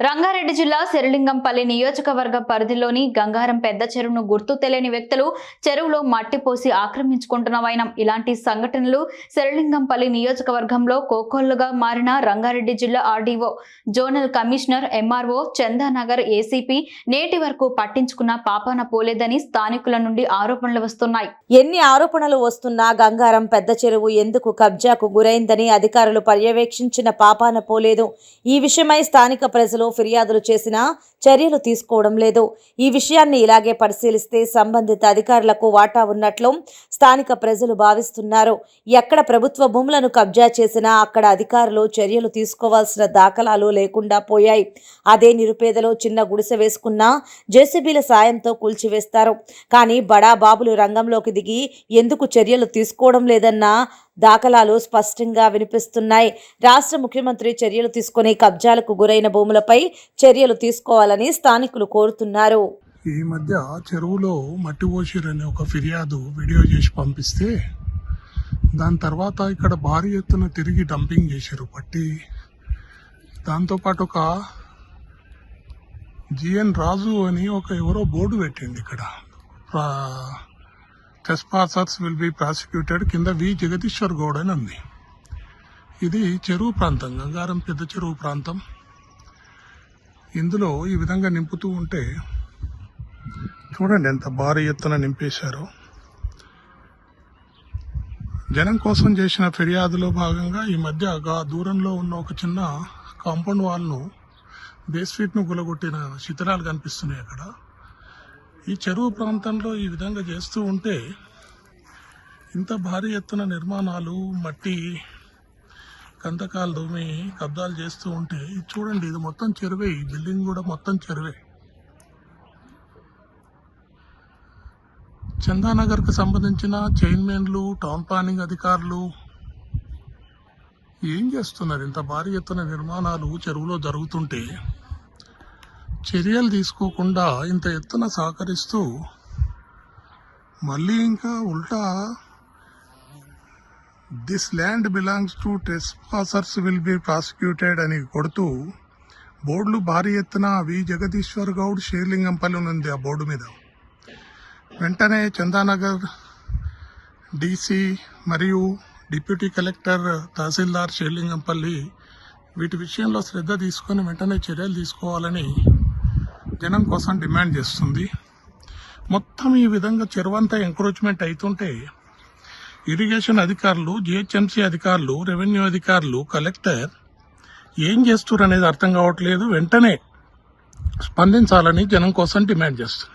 రంగారెడ్డి జిల్లా శిరలింగంపల్లి నియోజకవర్గ పరిధిలోని గంగారం పెద్ద చెరువును గుర్తు తెలియని వ్యక్తులు చెరువులో మట్టి పోసి ఇలాంటి సంఘటనలు శిరలింగంపల్లి నియోజకవర్గంలో కోకొల్లుగా మారిన రంగారెడ్డి జిల్లా RDO zonal commissioner MRO Chandanagar ACP నేటి వరకు పట్టించుకున్న పాపాన పోలేదని స్థానికుల నుండి ఆరోపణలు వస్తున్నాయి. ఎన్ని ఆరోపణలు వస్తున్నా గంగారం పెద్ద చెరువు ఎందుకు కబ్జాకు గురైందని అధికారులు పర్యవేక్షించిన పాపాన పోలేదు. ఈ విషయమై స్థానిక ప్రజలు ఫిర్యాదులు చేసినా చర్యలు తీసుకోవడం లేదు. ఈ విషయాన్ని ఇలాగే పరిశీలిస్తే సంబంధిత అధికారులకు వాటా ఉన్నట్లు స్థానిక ప్రజలు భావిస్తున్నారు. ఎక్కడ ప్రభుత్వ భూములను కబ్జా చేసినా అక్కడ అధికారులు చర్యలు తీసుకోవాల్సిన దాఖలాలు లేకుండా పోయాయి. అదే నిరుపేదలో చిన్న గుడిసె వేసుకున్నా జేసీబీల సాయంతో కూల్చివేస్తారు. కానీ బడా బాబులు రంగంలోకి దిగి ఎందుకు చర్యలు తీసుకోవడం లేదన్న దాఖలాలు స్పష్టంగా వినిపిస్తున్నాయి. రాష్ట్ర ముఖ్యమంత్రి చర్యలు తీసుకుని కబ్జాలకు గురైన భూములపై చర్యలు తీసుకోవాలని స్థానికులు కోరుతున్నారు. ఈ మధ్య చెరువులో మట్టి పోసిరని ఒక ఫిర్యాదు వీడియో చేసి పంపిస్తే దాని తర్వాత ఇక్కడ భారీ ఎత్తున తిరిగి డంపింగ్ చేశారు పట్టి దాంతోపాటు ఒక జిఎన్ రాజు అని ఒక ఎవరో బోర్డు పెట్టింది ఇక్కడ. టెస్పాసర్స్ విల్ బి ప్రాసిక్యూటెడ్ కింద వి. జగదీశ్వర్ గౌడ్ అని ఉంది. ఇది చెరువు ప్రాంతం గంగారం పెద్ద చెరువు ప్రాంతం. ఇందులో ఈ విధంగా నింపుతూ ఉంటే చూడండి ఎంత భారీ ఎత్తున నింపేశారో. జనం కోసం చేసిన ఫిర్యాదులో భాగంగా ఈ మధ్య దూరంలో ఉన్న ఒక చిన్న కాంపౌండ్ వాల్ను బేస్ ఫీట్ను గులగొట్టిన శిథిలాలు కనిపిస్తున్నాయి అక్కడ. ఈ చెరువు ప్రాంతంలో ఈ విధంగా చేస్తూ ఉంటే ఇంత భారీ ఎత్తున నిర్మాణాలు మట్టి కందకాలు దూమి కబ్జాలు చేస్తూ ఉంటే ఇది చూడండి ఇది మొత్తం చెరువే ఈ బిల్డింగ్ కూడా మొత్తం చెరువే. చందానగర్కి సంబంధించిన చైర్మన్లు టౌన్ ప్లానింగ్ అధికారులు ఏం చేస్తున్నారు ఇంత భారీ ఎత్తున నిర్మాణాలు చెరువులో జరుగుతుంటే? చర్యలు తీసుకోకుండా ఇంత ఎత్తున సహకరిస్తూ మళ్ళీ ఇంకా ఉల్టా this land belongs to trespassers will be prosecuted అని కొడుతూ బోర్డులు భారీ ఎత్తున వి. జగదీశ్వర్ గౌడ్ షేర్లింగంపల్లి ఉంది ఆ బోర్డు మీద. వెంటనే చందానగర్ డీసీ మరియు డిప్యూటీ కలెక్టర్ తహసీల్దార్ షేర్లింగంపల్లి వీటి విషయంలో శ్రద్ధ తీసుకొని వెంటనే చర్యలు తీసుకోవాలని జనం కోసం డిమాండ్ చేస్తుంది. మొత్తం ఈ విధంగా చెరువంతా ఎంక్రోచ్మెంట్ అవుతుంటే ఇరిగేషన్ అధికారులు జిహెచ్ఎంసీ అధికారులు రెవెన్యూ అధికారులు కలెక్టర్ ఏం చేస్తారు అనేది అర్థం కావట్లేదు. వెంటనే స్పందించాలని జనం కోసం డిమాండ్ చేస్తుంది